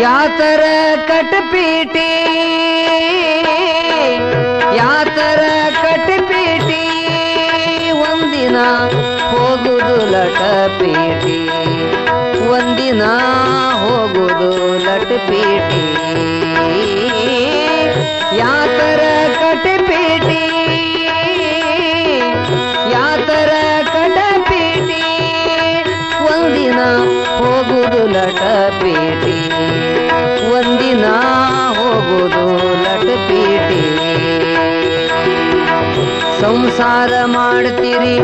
ಯಾತರ ಕಟಪೀಟಿ ಯಾತರ ಕಟಪೀಟಿ ಒಂದಿನ ಹೋಗುದು ಲಟಪೀಟಿ ಒಂದಿನ ಹೋಗುದು ಲಟಪೀಟಿ ಯಾತರ ಕಟಪೀಟಿ ಯಾತರ ಕಟಪೀಟಿ ಒಂದಿನ ಹೋಗುದು ಲಟಪೀಟಿ ಸಂಸಾರ ಮಾಡ್ತೀರಿ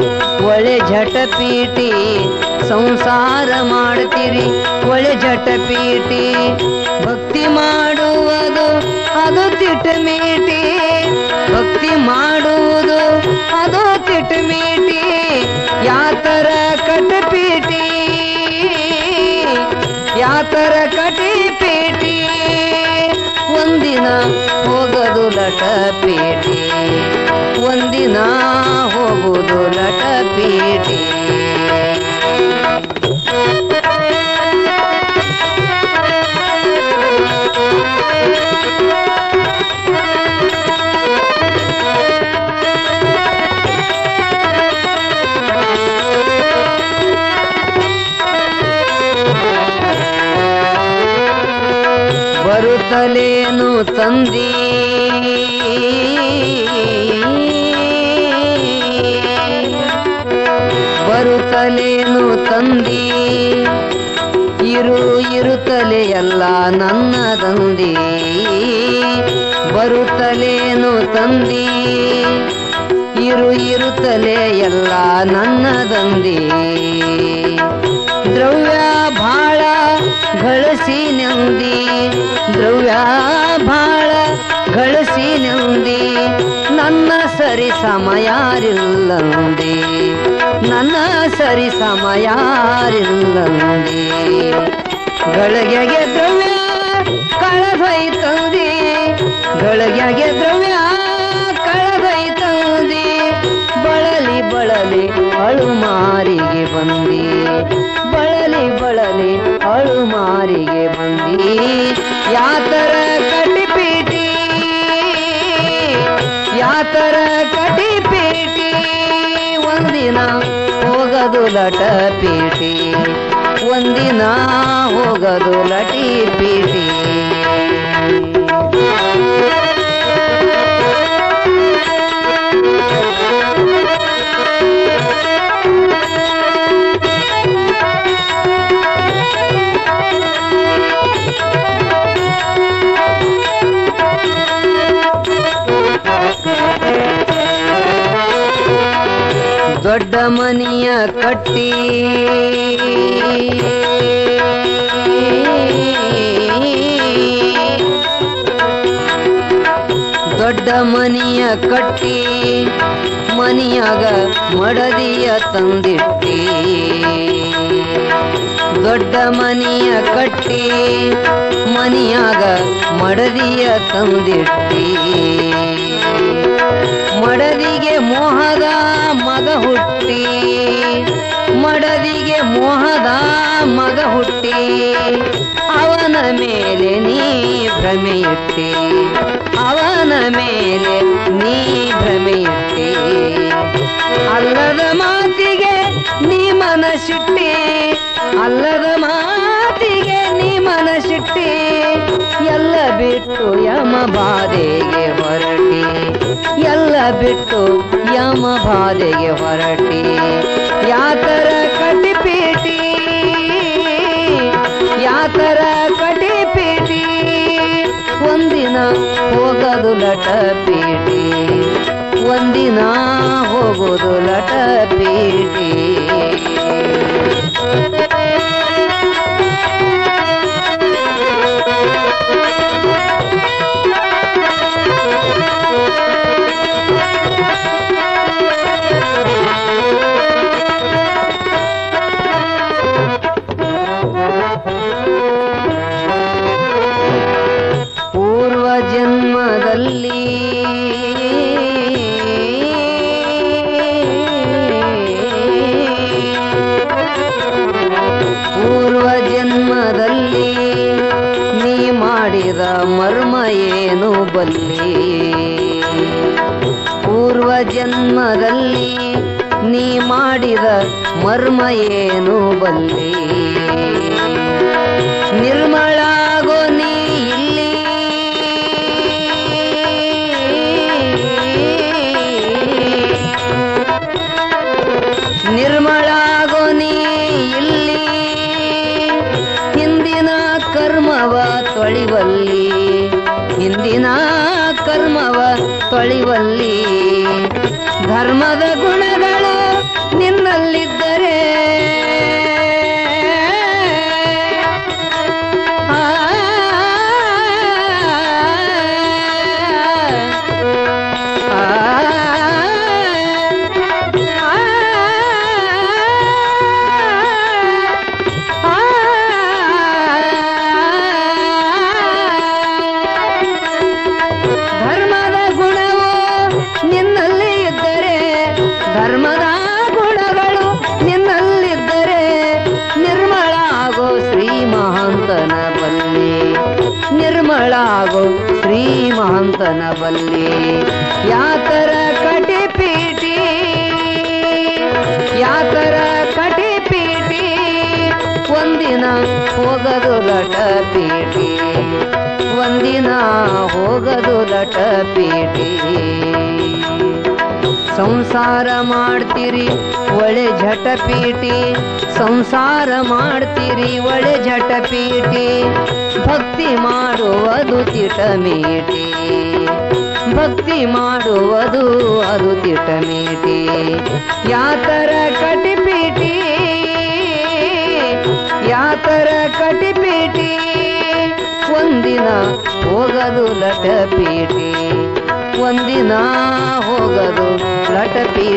ಒಳೆ ಜಟಪೀಟಿ ಸಂಸಾರ ಮಾಡ್ತೀರಿ, ಒಳ್ಳೆ ಜಟಪೀಟಿ ಭಕ್ತಿ ಮಾಡುವುದು, ಅದು ತಿಟಮೀಟಿ ಭಕ್ತಿ ಮಾಡುವುದು, ಅದು ತಿಟಮೀಟಿ ಯಾತರ ಕಟಪೀಟಿ ಯಾತರ ಕಟಿಪೀಟಿ ಒಂದಿನ ಹೋಗದು ಲಟಪೀಟಿ ಒಂದಿನ ಹೋಗುದು ಲಟಪೀಟಿ ಬರುತ್ತಲೇನು ತಂದಿ? ಬರುತ್ತಲೇನು ತಂದಿ. ಇರು ಇರುತ್ತಲೇ ಎಲ್ಲ ನನ್ನ ತಂದಿ. ಬರುತ್ತಲೇನು ತಂದಿ. ಇರು ಇರುತ್ತಲೇ ಎಲ್ಲ ನನ್ನ ತಂದಿ. ದ್ರವ್ಯ ಭಾಳ ಗಳಿಸಿ ನಂದಿ. ದ್ರವ್ಯ ಭಾಳ ಸರಿ ಸಮಯಾರಿಲ್ಲಂದಿ. ನನ್ನ ಸರಿ ಸಮಯಾರಿಲ್ಲಂದಿ. ಗಳಿಗೆಗೆ ದ್ರವ್ಯ ಕಳದೈತಂದಿ ಗಳಿಗೆಗೆ ದ್ರವ್ಯ ಕಳದೈತಂದಿ ಬಳಲಿ ಬಳಲಿ ಅಳು ಮಾರಿಗೆ ಬಂದಿ. ಬಳಲಿ ಬಳಲಿ ಅಳು ಮಾರಿಗೆ ಬಂದಿ. ಯಾತರ ಕಟಿಪೀಟಿ ಒಂದಿನ ಹೋಗದು ಲಟಪೀಟಿ ಒಂದಿನ ಹೋಗದು ಲಟಿಪೀಟಿ ದೊಡ್ಡ ಮನೆಯ ಕಟ್ಟಿ. ದೊಡ್ಡ ಮನೆಯ ಕಟ್ಟಿ, ಮನೆಯಾಗ ಮಡದಿಯ ತಂದಿಟ್ಟಿ. ದೊಡ್ಡ ಮನೆಯ ಕಟ್ಟಿ, ಮನೆಯಾಗ ಮಡದಿಯ ತಂದಿಟ್ಟಿ. ಮಡದಿಗೆ ಮೋಹದ ಮಗ ಹುಟ್ಟಿ. ಮಡದಿಗೆ ಮೋಹದ ಮಗ ಹುಟ್ಟಿ. ಅವನ ಮೇಲೆ ನೀ ಭ್ರಮೆಯುತ್ತೆ ಅವನ ಮೇಲೆ ನೀ ಭ್ರಮೆಯುತ್ತೆ ಅಲ್ಲದ ಮಾತಿಗೆ ನೀ ಮನಸ್ಸಿಟ್ಟೆ. ಅಲ್ಲದ ಮಾತಿಗೆ ನೀ ಮನಸ್ಸಿಟ್ಟೆ. ಎಲ್ಲ ಬಿಟ್ಟು ಯಮ ಬಾಧೆಗೆ ಹೊರಟಿ. ಎಲ್ಲ ಬಿಟ್ಟು ಬಾಧೆಗೆ ಹೊರಟಿ ಯಾತರ ಕಟಿಪೀಟಿ ಯಾತರ ಕಟಿಪೀಟಿ ಒಂದಿನ ಹೋಗದು ಲಟಪೀಟಿ ಒಂದಿನ ಹೋಗೋದು ಲಟಪೀಟಿ ಬಲ್ಲಿ ಪೂರ್ವ ಜನ್ಮದಲ್ಲಿ ನೀ ಮಾಡಿದ ಮರ್ಮ ಏನು ಬಲ್ಲಿ? ನಿರ್ಮಳಾಗೋ ನೀ ಇಲ್ಲಿ. ನಿರ್ಮಳಾಗೋ ನೀ ಇಲ್ಲಿ. ಹಿಂದಿನ ಕರ್ಮವ ತೊಳಿವಲ್ಲಿ. ಹಿಂದಿನ ಕರ್ಮವ ತೊಳಿವಲ್ಲಿ ಧರ್ಮದ ಗುಣಗಳು ಆಗೋ ಶ್ರೀ ಮಹಂತನ ಬಲ್ಲಿ ಯಾತರ ಕಟಿಪೀಟಿ ಯಾತರ ಕಟಿಪೀಟಿ ಒಂದಿನ ಹೋಗದು ಲಟ ಪೀಟಿ ಒಂದಿನ ಹೋಗದು ಲಟ ಪೀಟಿ ಸಂಸಾರ ಮಾಡ್ತೀರಿ, ಒಳ್ಳೆ ಝಟಪೀಟಿ ಸಂಸಾರ ಮಾಡ್ತೀರಿ, ಒಳ್ಳೆ ಝಟಪೀಟಿ ಭಕ್ತಿ ಮಾಡುವುದು ತಿಟಮೀಟಿ ಭಕ್ತಿ ಮಾಡುವುದು ಅದು ತಿಟಮೀಟಿ ಯಾತರ ಕಟಿಪೀಟಿ ಯಾತರ ಕಟಿಪೀಟಿ ಒಂದಿನ ಹೋಗದು ಲಟಪೀಟಿ ಒಂದಿನ ಹೋಗದು ಲಟಪೀಟಿ